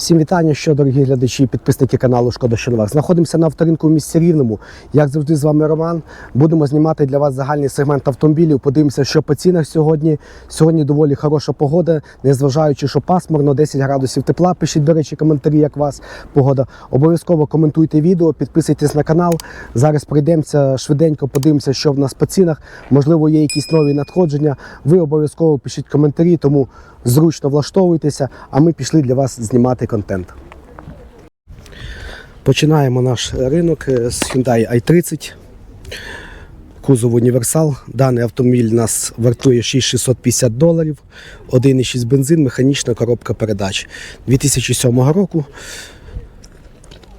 Всім вітання, що дорогі глядачі і підписники каналу Шкода Новак. Знаходимося на авторинку в місті Рівному. Як завжди, з вами Роман. Будемо знімати для вас загальний сегмент автомобілів. Подивимося, що по цінах сьогодні. Сьогодні доволі хороша погода, незважаючи, що пасмурно, 10 градусів тепла. Пишіть, до речі, коментарі, як у вас погода. Обов'язково коментуйте відео, підписуйтесь на канал. Зараз пройдемося швиденько, подивимося, що в нас по цінах. Можливо, є якісь нові надходження. Ви обов'язково пишіть коментарі, тому зручно влаштовуйтеся, а ми пішли для вас знімати контент. Починаємо наш ринок е, з Hyundai i30. Кузов універсал. Даний автомобіль нас вартує 6650 доларів, 1,6 бензин, механічна коробка передач 2007 року.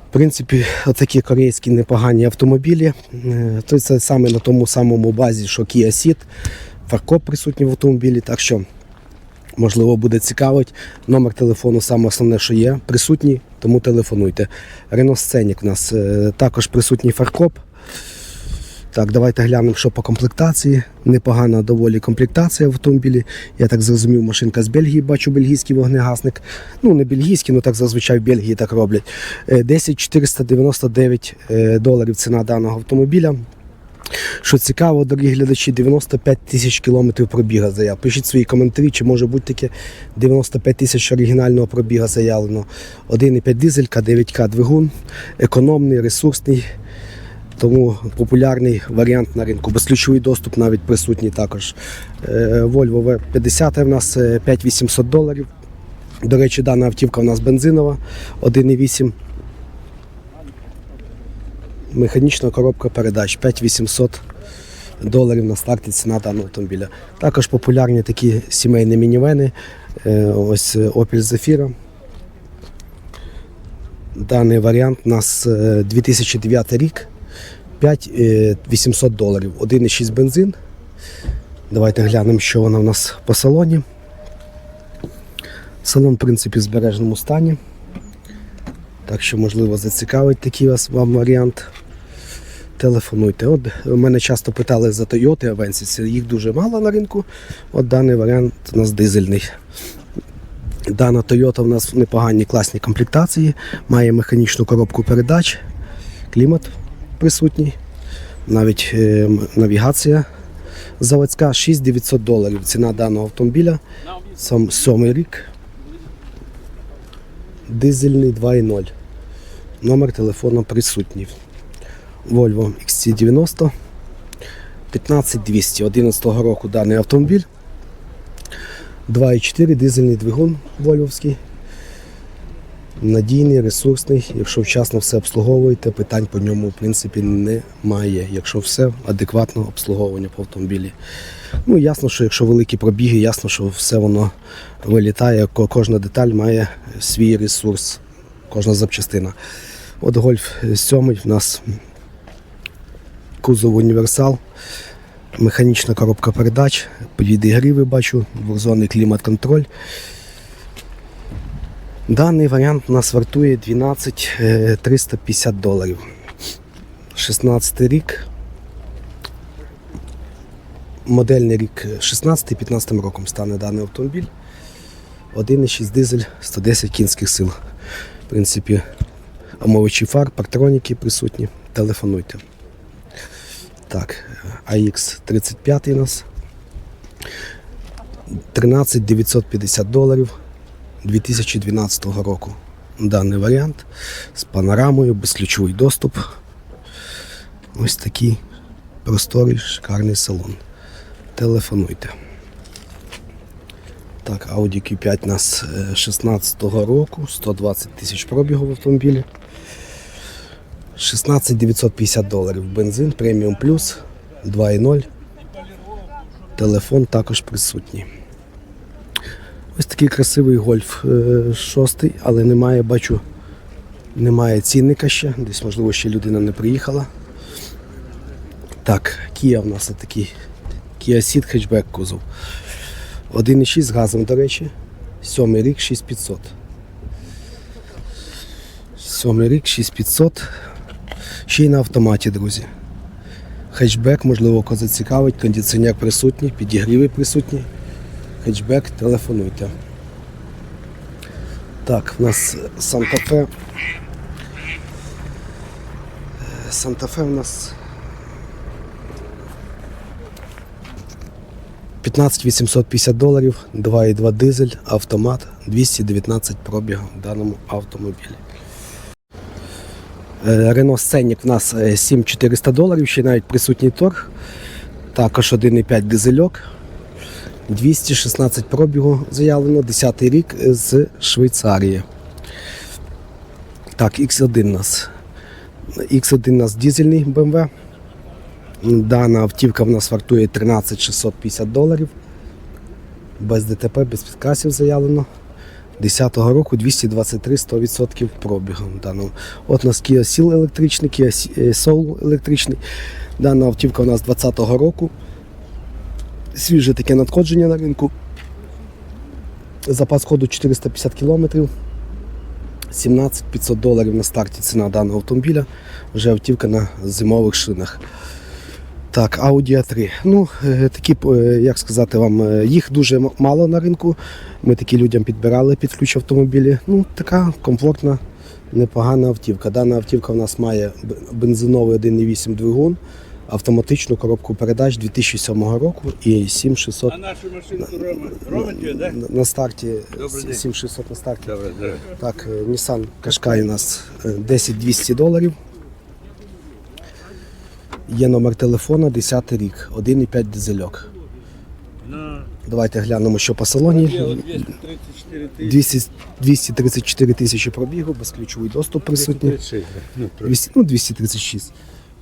В принципі, отакі корейські непогані автомобілі. Е, це саме на тому самому базі, що Kia Ceed. Фаркоп присутній в автомобілі. Так що, можливо, буде цікавить. Номер телефону саме основне, що є, присутній, тому телефонуйте. Renault Scenic у нас е, також присутній фаркоп. Так, давайте глянемо, що по комплектації. Непогана доволі комплектація в автомобілі. Я так зрозумів, машинка з Бельгії, бачу бельгійський вогнегасник. Ну, не бельгійський, але так зазвичай в Бельгії так роблять. Е, 10 499 е, доларів ціна даного автомобіля. Що цікаво, дорогі глядачі, 95 тисяч кілометрів пробіга заяв. Пишіть свої коментарі, чи може бути таке 95 тисяч оригінального пробіга заявлено. 1,5 дизелька, 9К двигун, економний, ресурсний. Тому популярний варіант на ринку. Безключовий доступ навіть присутній також. Е, Volvo V50 в нас е, 5800 доларів. До речі, дана автівка у нас бензинова 1,8. Механічна коробка передач 5800 доларів на старті ціна даного автомобіля. Також популярні такі сімейні мінівени. Е, Ось е, Opel Zafira. Даний варіант у нас е, 2009 рік. 5800 доларів. 1,6 бензин. Давайте глянемо, що вона в нас по салоні. Салон, в принципі, в збереженому стані. Так що, можливо, зацікавить такий вас вам варіант. Телефонуйте. От мене часто питали за Toyota Avensis, їх дуже мало на ринку. От даний варіант у нас дизельний. Дана Toyota у нас в непоганій класній комплектації, має механічну коробку передач, клімат присутній, навіть е, навігація заводська 6900 доларів. Ціна даного автомобіля. Сам сьомий рік. Дизельний 2.0. Номер телефону присутній. Volvo XC90 15200 11 року даний автомобіль. 2,4 дизельний двигун Вольвовський. Надійний, ресурсний. Якщо вчасно все обслуговуєте, питань по ньому в принципі немає. Якщо все адекватно обслуговування по автомобілі. Ну ясно, що якщо великі пробіги, ясно, що все воно вилітає. Кожна деталь має свій ресурс, кожна запчастина. От гольф 7 в нас кузов універсал, механічна коробка передач, підігріви бачу, двохзонний клімат-контроль. Даний варіант у нас вартує 12 е, 350 доларів. 16 рік. Модельний рік 16-15 роком стане даний автомобіль. 1,6 дизель, 110 кінських сил. В принципі, омовичі фар, партроніки присутні. Телефонуйте. Так, AX 35 у нас. 13 950 доларів 2012 року. Даний варіант з панорамою, безключовий доступ. Ось такий просторий, шикарний салон. Телефонуйте. Так, Audi Q5 у нас 16 року, 120 тисяч пробігу в автомобілі. 16 950 доларів бензин, преміум плюс 2.0. Телефон також присутній. Ось такий красивий гольф е, шостий, але немає, бачу, немає цінника ще. Десь, можливо, ще людина не приїхала. Так, Kia в нас такий Kia Ceed хетчбек кузов. 1,6 з газом, до речі. Сьомий рік 6500. Сьомий рік 6500. Ще й на автоматі, друзі. Хетчбек, можливо, кого зацікавить, кондиціонер присутній, підігріви присутні. Хетчбек, телефонуйте. Так, в нас Санта-Фе. Санта-Фе у нас 15 850 доларів, 2,2 дизель, автомат, 219 пробігу в даному автомобілі. Рено Сценік в нас е, 7400 доларів, ще навіть присутній торг. Також 1,5 дизельок. 216 пробігу заявлено, 10 рік з Швейцарії. Так, X1 у нас. X1 у нас дизельний BMW. Дана автівка в нас вартує 13 650 доларів. Без ДТП, без підкасів заявлено. 10-го року 223 100% пробігу. Даного. От у нас Kia Soul електричний, Kia Soul електричний. Дана автівка у нас 20-го року. Свіже таке надходження на ринку. Запас ходу 450 км. 17 500 доларів на старті ціна даного автомобіля. Вже автівка на зимових шинах. Так, Audi A3. Ну, е, такі, е, як сказати вам, е, їх дуже мало на ринку. Ми такі людям підбирали під ключ автомобілі. Ну, така комфортна, непогана автівка. Дана автівка в нас має бензиновий 1,8 двигун, автоматичну коробку передач 2007 року і 7600 А нашу машинку да? на- старті. 7600 на старті. Добре, добре. Так, Nissan Qashqai у нас е, 10-200 доларів. Є номер телефона, 10 рік, 1,5 дизельок. Давайте глянемо, що по салоні. 234 тисячі. 200, 234 тисячі пробігу, безключовий доступ присутній. 236, ну, 200, 236.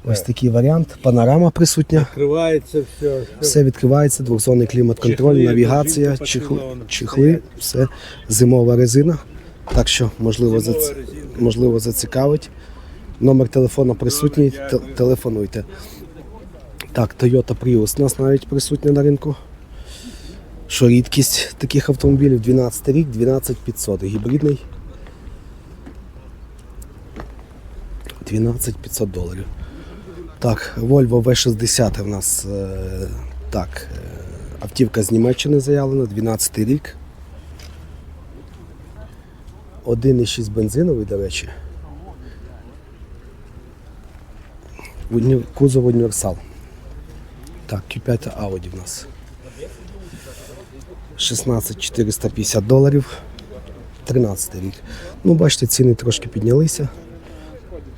Ось такий варіант. Панорама присутня. Відкривається все. Все відкривається, двохзонний клімат-контроль, навігація, чехли, чехли, все, зимова резина. Так що, можливо, зац... можливо зацікавить. Номер телефону присутній, телефонуйте. Так, Toyota Prius у нас навіть присутня на ринку. Що рідкість таких автомобілів 12 рік, 12500, гібридний. 12500 доларів. Так, Volvo V60 у нас е, так, е, автівка з Німеччини заявлена, 12 рік. 1,6 бензиновий, до речі. Кузов універсал. Так, Q5 Audi в нас. 16 450 доларів. 13 рік. Ну, бачите, ціни трошки піднялися.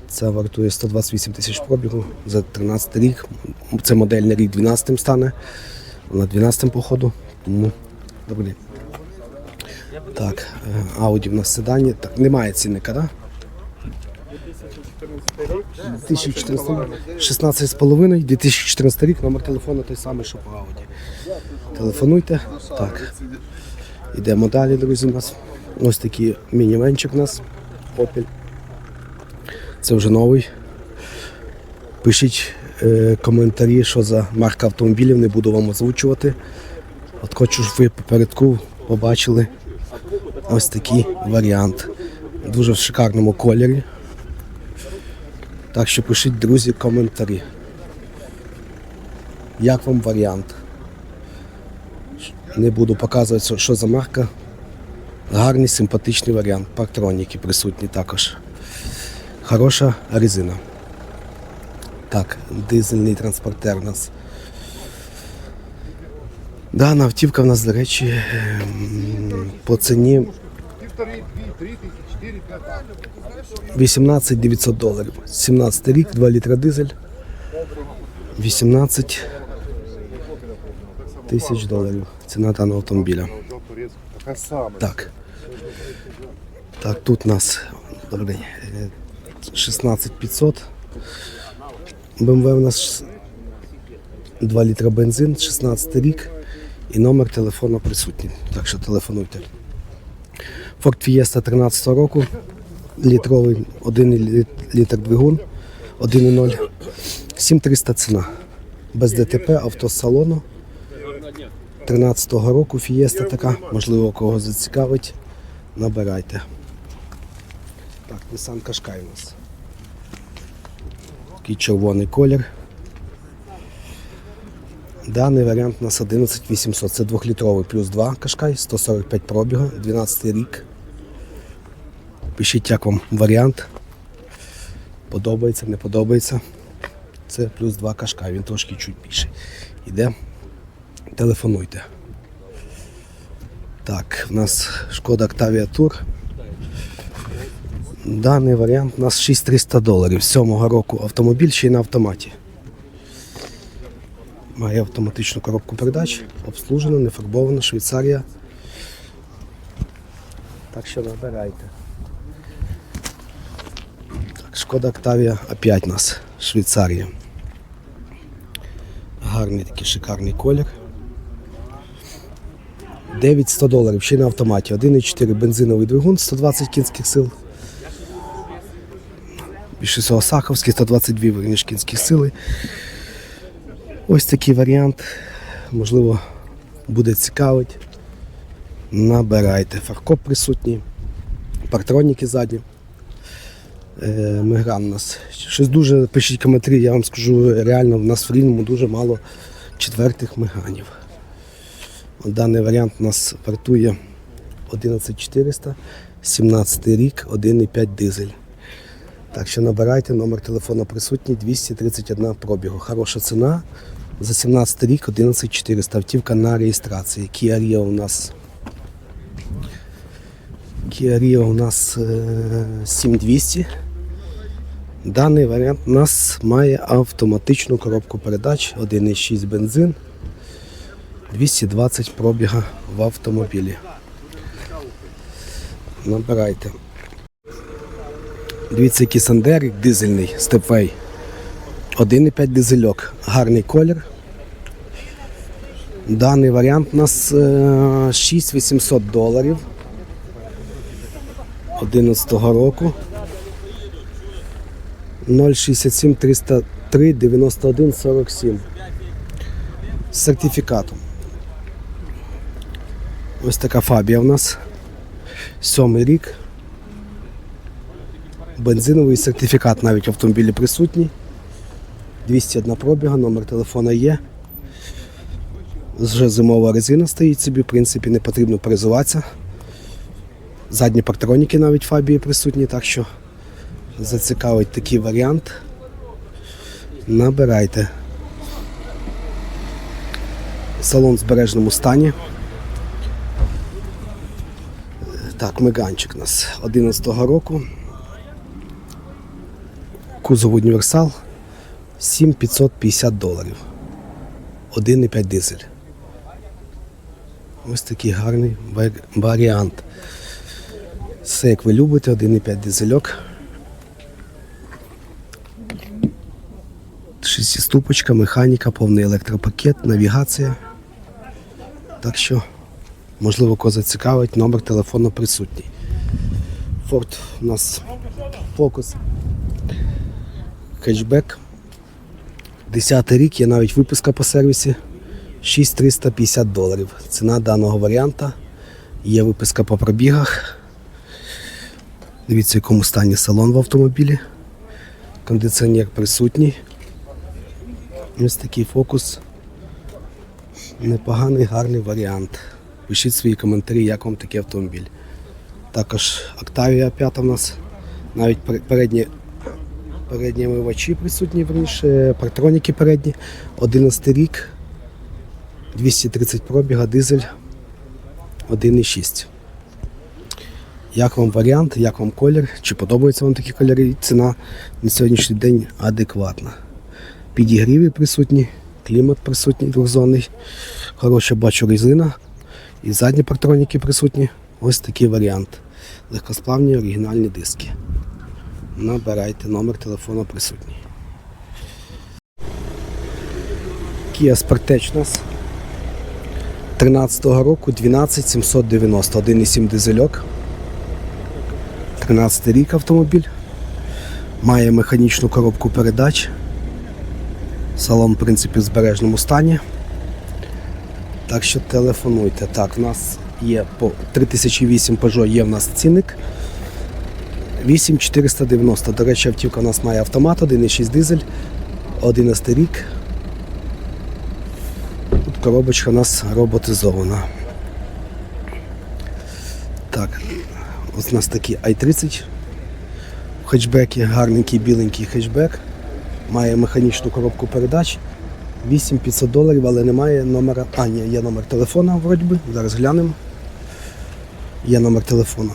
Це вартує 128 тисяч пробігу за 13 рік. Це модельний рік 12 стане. На 12 походу. Тому добрий день. Так, е, Audi в нас седані. Так, немає цінника, так? Да? 2014 16,5, 2014 рік, номер телефону той самий, що по Audi. Телефонуйте. Так. Йдемо далі, друзі, у нас. Ось такий мінівенчик у нас. Opel. Це вже новий. Пишіть е, коментарі, що за марка автомобілів, не буду вам озвучувати. От хочу, щоб ви попередку побачили ось такий варіант. Дуже в шикарному кольорі. Так що пишіть, друзі, коментарі. Як вам варіант? Не буду показувати, що- за марка. Гарний, симпатичний варіант. Партроніки присутні також. Хороша резина. Так, дизельний транспортер у нас. Дана автівка в нас, до речі, ем, по ціні 18 900 доларів. 17 рік, 2 літра дизель. 18 тисяч доларів. Ціна даного автомобіля. Так. Так, тут у нас добрий день, е, 16 500. БМВ у нас 2 літра бензин, 16 рік і номер телефону присутній. Так що телефонуйте. Ford Fiesta 13 року, літровий 1 літр двигун, 1,0. 7300 ціна. Без ДТП, авто з салону. 13-го року Fiesta така, можливо, кого зацікавить. Набирайте. Так, Nissan Qashqai у нас. Такий червоний колір. Даний варіант у нас 11800. Це 2-літровий плюс 2 Qashqai, 145 пробігу, 12 рік. Пишіть, як вам варіант. Подобається, не подобається. Це плюс 2 кашка, він трошки чуть більший. Іде. Телефонуйте. Так, в нас шкода Octavia Tour. Даний варіант у нас 6300 доларів. Сьомого року автомобіль ще й на автоматі. Має автоматичну коробку передач, обслужена, не фарбована, Швейцарія. Так що набирайте. Шкода Octavia опять нас Швейцарія. Гарний такий шикарний колір. 9100 доларів, ще й на автоматі. 1,4 бензиновий двигун, 120 кінських сил. Більше Саховський, 122 верніш кінських сили. Ось такий варіант. Можливо, буде цікавить. Набирайте. Фаркоп присутній, партроніки задні. Е, Мегран у нас. Щось дуже пишіть коментарі, я вам скажу, реально в нас в Рівному дуже мало четвертих меганів. Даний варіант у нас вартує 11400, 17 рік, 1,5 дизель. Так що набирайте, номер телефону присутній 231 пробігу. Хороша ціна. За 17 рік 11400. Автівка на реєстрації. Kia Rio у нас. Kia Rio у нас е, 7200. Даний варіант у нас має автоматичну коробку передач, 1,6 бензин, 220 пробіга в автомобілі. Набирайте. Дивіться, який сандерик дизельний, степвей. 1,5 дизельок. Гарний колір. Даний варіант у нас е, 6800 доларів. 11 року. 067 303 91 47. З сертифікатом. Ось така фабія в нас. Сьомий рік. Бензиновий сертифікат навіть в автомобілі присутній. 201 пробіга, номер телефона є. Вже зимова резина стоїть собі, в принципі, не потрібно перезуватися. Задні партроніки навіть фабії присутні, так що зацікавить такий варіант. Набирайте. Салон в збережному стані. Так, меганчик у нас 11-го року. Кузов універсал 7550 доларів. 1,5 дизель. Ось такий гарний варіант. Все як ви любите, 1,5 дизельок. Шестиступочка, механіка, повний електропакет, навігація. Так що, можливо, кого зацікавить, номер телефону присутній. Форд у нас фокус. Хетчбек. 10 рік є навіть виписка по сервісі. 6350 доларів. Ціна даного варіанта. Є виписка по пробігах. Дивіться, в якому стані салон в автомобілі. Кондиціонер присутній. Ось такий фокус. Непоганий, гарний варіант. Пишіть свої коментарі, як вам такий автомобіль. Також Octavia 5 у нас. Навіть пер- передні, передні омивачі присутні, верніше, партроніки передні. 11 рік, 230 пробіга, дизель 1,6. Як вам варіант, як вам колір? Чи подобаються вам такі кольори? Ціна на сьогоднішній день адекватна. Підігріви присутні, клімат присутній двохзонний. Хороша бачу резина. І задні партроніки присутні. Ось такий варіант. Легкосплавні оригінальні диски. Набирайте номер телефону присутній. Kia Sportage у нас 13-го року 12790, 1,7 дизельок. 13 рік автомобіль. Має механічну коробку передач. Салон, в принципі, в збережному стані. Так що телефонуйте. Так, в нас є по 3008 Peugeot є в нас цінник. 8490. До речі, автівка у нас має автомат, 1,6 дизель, 11 рік. Тут коробочка у нас роботизована. Так, Ось у нас такий i30 в хетчбекі, гарненький біленький хетчбек. Має механічну коробку передач. 8500 доларів, але немає номера. А, ні, є номер телефона, вроді би. Зараз глянемо. Є номер телефона.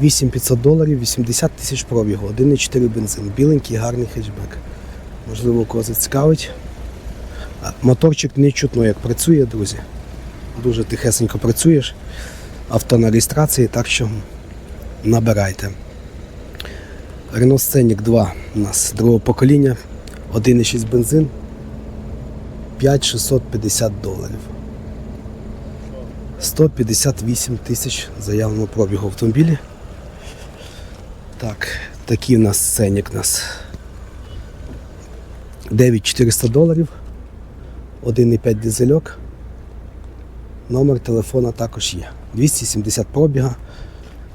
8500 доларів, 80 тисяч пробігу, 1,4 бензин, біленький гарний хетчбек. Можливо, кого зацікавить. Моторчик не чутно, як працює, друзі. Дуже тихесенько працюєш. Авто на реєстрації, так що набирайте. Renault Scenic 2 у нас другого покоління, 1,6 бензин, 5650 доларів. 158 тисяч заявленого пробігу автомобілі. Так, такий у нас сценік у нас 9400 доларів, 1,5 дизельок. Номер телефона також є. 270 пробіга.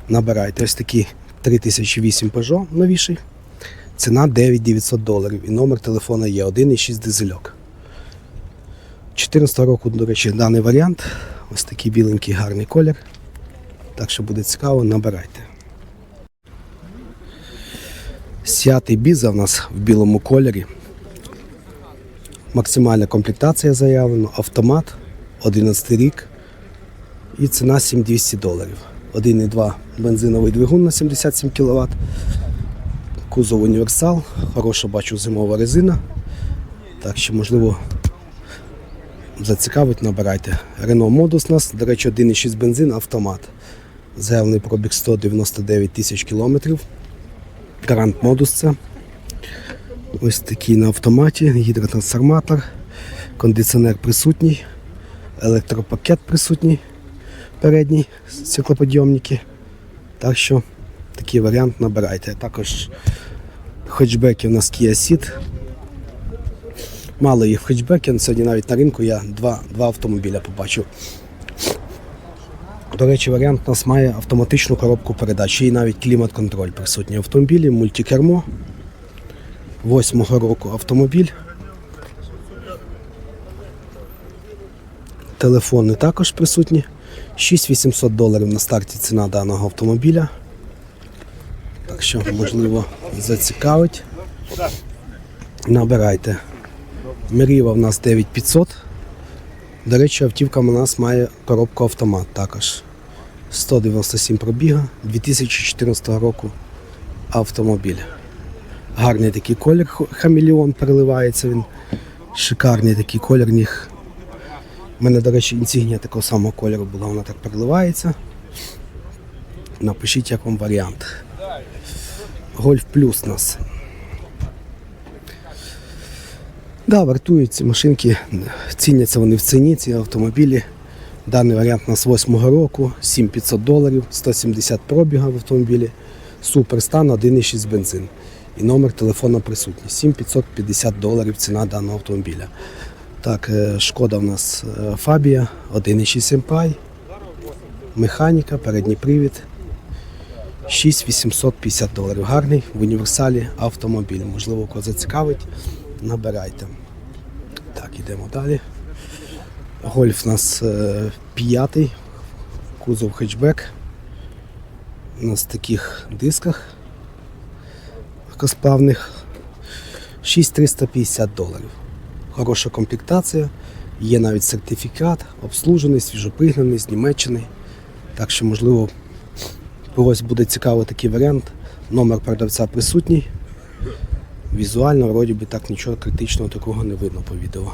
Набирайте ось такий 3008 Peugeot новіший. Ціна 9900 доларів. І номер телефона є 1,6 дизельок. 14 року, до речі, даний варіант. Ось такий біленький гарний колір. Так що буде цікаво, набирайте. Сятий біза в нас в білому кольорі. Максимальна комплектація заявлена, автомат, 11 рік і ціна 7200 доларів. 1,2 бензиновий двигун на 77 кВт. Кузов універсал, хороша бачу зимова резина. Так що, можливо, зацікавить, набирайте. Renault Modus у нас, до речі, 1,6 бензин, автомат. Заявлений пробіг 199 тисяч кілометрів. Гарант Modus це. Ось такий на автоматі, гідротрансформатор, кондиціонер присутній, електропакет присутній, передній, стеклоподйомники. Так що такий варіант набирайте. Також хетчбеки у нас Kia Ceed. Мало їх в хетчбекі, сьогодні навіть на ринку я два, два автомобіля побачив. До речі, варіант у нас має автоматичну коробку передач і навіть клімат-контроль присутній в автомобілі, мультикермо. Восьмого року автомобіль. Телефони також присутні. 6800 доларів на старті ціна даного автомобіля. Так що, можливо, зацікавить. Набирайте. Меріва в нас 9500. До речі, автівка у нас має коробку автомат також. 197 пробіга 2014 року автомобіль. Гарний такий колір, х- хамелеон переливається він. Шикарний такий колір ніг. У мене, до речі, інсігнія такого самого кольору була, вона так переливається. Напишіть, як вам варіант. Гольф плюс нас. Да, вартують машинки, ціняться вони в ціні, ці автомобілі. Даний варіант у нас 8 року, 7500 доларів, 170 пробіга в автомобілі, суперстан 1,6 бензин. І номер телефону присутній. 7550 доларів ціна даного автомобіля. Так, е, шкода у нас е, Фабія, 1,6 MPI, механіка, передній привід. 6850 доларів. Гарний в універсалі автомобіль. Можливо, кого зацікавить, набирайте. Так, йдемо далі. Гольф у нас е, п'ятий, кузов хетчбек. У нас в таких дисках легкосплавних 6350 доларів. Хороша комплектація, є навіть сертифікат, обслужений, свіжопригнаний з Німеччини. Так що, можливо, когось буде цікавий такий варіант. Номер продавця присутній. Візуально, вроді би так нічого критичного такого не видно по відео.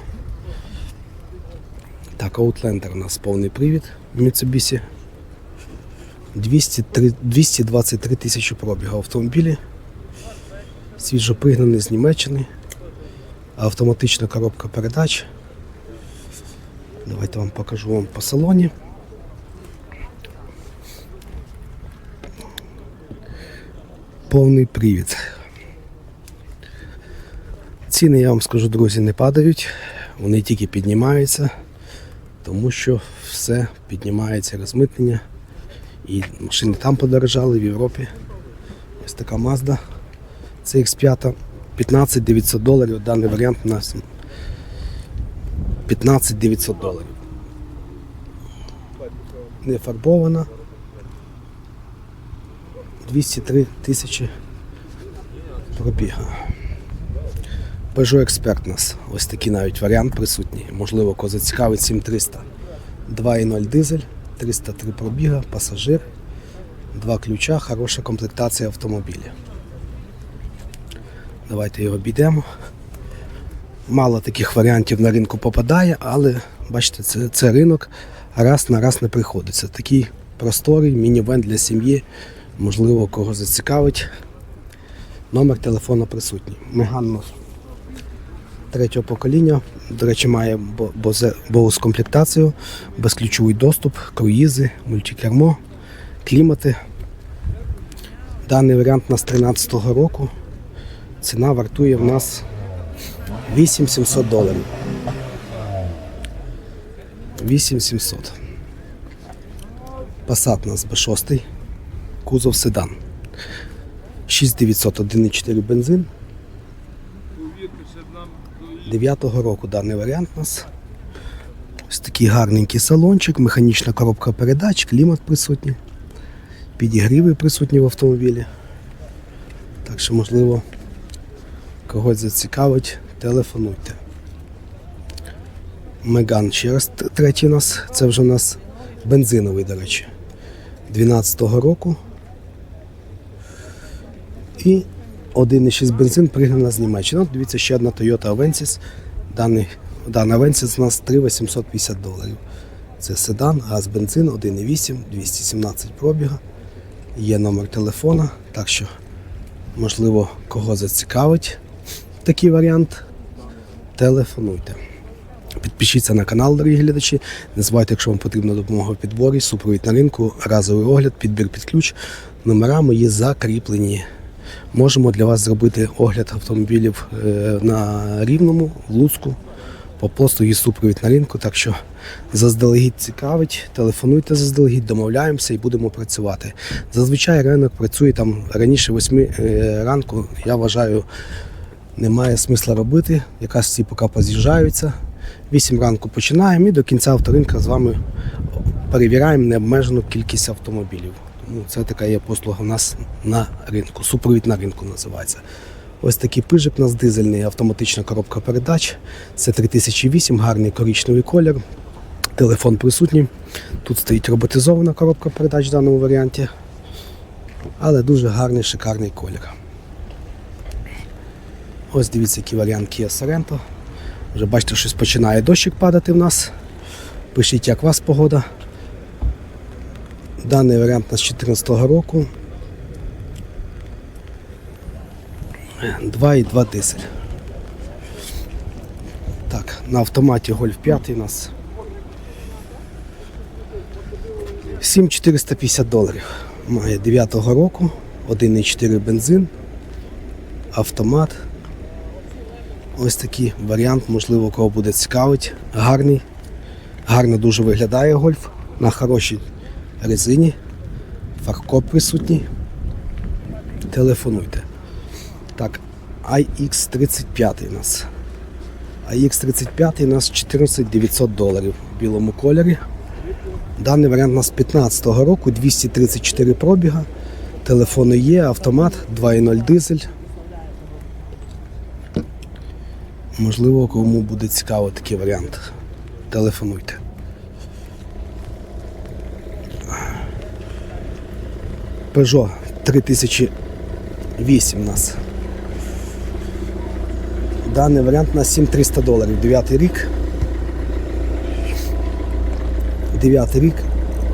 Так, Outlander у нас повний привід Mitsubishi. 203 223 тисячі пробігу автомобілі. Свіжопригнаний з Німеччини. Автоматична коробка передач. Давайте вам покажу вам по салоні. Повний привід. Ціни, я вам скажу, друзі, не падають, вони тільки піднімаються, тому що все піднімається розмитнення. І машини там подорожали в Європі. Ось така Mazda CX5 15 900 доларів. Даний варіант у нас 15 900 доларів. Не фарбована. 203 тисячі пробіга. Peugeot Expert у нас. Ось такий навіть варіант присутній. Можливо, кого зацікавить 7300. 2.0 дизель, 303 пробіга, пасажир, два ключа, хороша комплектація автомобіля. Давайте його обійдемо. Мало таких варіантів на ринку попадає, але бачите, це, це ринок раз на раз не приходиться. Такий просторий мінівен для сім'ї, можливо, кого зацікавить. Номер телефону присутній. Меган третього покоління. До речі, має боус комплектацію, безключовий доступ, круїзи, мультикермо, клімати. Даний варіант у нас 13-го року. Ціна вартує в нас 8700 доларів. 8700. Passat у нас B6, кузов седан. 6900 1,4 бензин. 9-го року даний варіант у нас. Ось такий гарненький салончик, механічна коробка передач, клімат присутній, підігріви присутні в автомобілі. Так що, можливо, когось зацікавить, телефонуйте. Меган ще раз третій нас. Це вже у нас бензиновий, до речі. 12-го року. І 1,6 бензин пригнана з Німеччини. Дивіться, ще одна Toyota Avensis. Даний, дана Avensis у нас 3850 доларів. Це седан, газ, бензин, 1,8, 217 пробіга. Є номер телефона, так що, можливо, кого зацікавить такий варіант, телефонуйте. Підпишіться на канал, дорогі глядачі. Не забувайте, якщо вам потрібна допомога в підборі, супровід на ринку, разовий огляд, підбір під ключ. Номера мої закріплені. Можемо для вас зробити огляд автомобілів е, на Рівному, в Луцьку. По посту є супровід на ринку, так що заздалегідь цікавить, телефонуйте заздалегідь, домовляємося і будемо працювати. Зазвичай ринок працює там раніше 8 е, ранку. Я вважаю, немає смисла робити. Якраз всі поки поз'їжджаються. 8 ранку починаємо і до кінця авторинка з вами перевіряємо необмежену кількість автомобілів. Тому це така є послуга у нас на ринку. Супровід на ринку називається. Ось такий пижик у нас дизельний, автоматична коробка передач. Це 3008, гарний коричневий колір. Телефон присутній. Тут стоїть роботизована коробка передач в даному варіанті. Але дуже гарний, шикарний колір. Ось дивіться, який варіант Kia Sorento. Вже бачите, щось починає дощик падати в нас. Пишіть, як у вас погода. Даний варіант у нас 2014 року. 2,2 дизель. Так, на автоматі Golf 5 у нас 7450 доларів. Має 9-го року, 1,4 бензин, автомат. Ось такий варіант, можливо, кого буде цікавить. Гарний. Гарно дуже виглядає гольф на хорошій резині. Фаркоп присутній. Телефонуйте. Так, iX35 у нас. iX35 у нас 14 900 доларів в білому кольорі. Даний варіант у нас 15-го року, 234 пробіга. Телефони є, автомат, 2.0 дизель. Можливо, кому буде цікаво такий варіант. Телефонуйте. Peugeot 3008 у нас. Даний варіант на 7300 доларів. 9 рік. 9 рік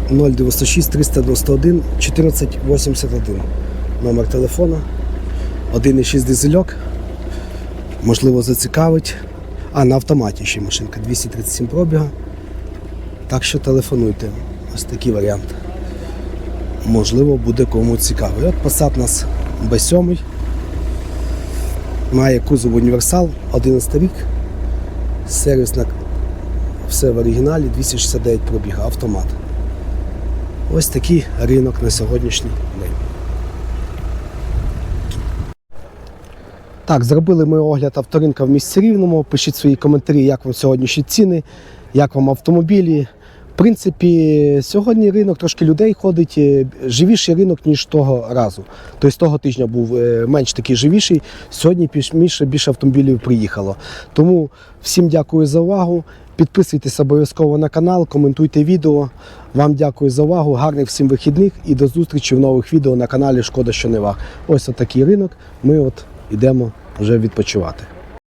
096 391 1481. Номер телефона. 1,6 дизельок. Можливо, зацікавить. А, на автоматі ще машинка 237 пробіга. Так що телефонуйте. Ось такий варіант. Можливо, буде кому цікавий. От Passat у нас B7. Має кузов універсал, 11 рік. Сервісна все в оригіналі, 269 пробіга, автомат. Ось такий ринок на сьогоднішній день. Так, зробили ми огляд авторинка в місті Рівному. Пишіть свої коментарі, як вам сьогоднішні ціни, як вам автомобілі. В принципі, сьогодні ринок трошки людей ходить, е, живіший ринок, ніж того разу. Тобто того тижня був е, менш такий живіший, сьогодні більше, більше автомобілів приїхало. Тому всім дякую за увагу. Підписуйтесь обов'язково на канал, коментуйте відео. Вам дякую за увагу, гарних всім вихідних і до зустрічі в нових відео на каналі Шкода, що не ваг. Ось отакий ринок. Ми от йдемо вже відпочивати.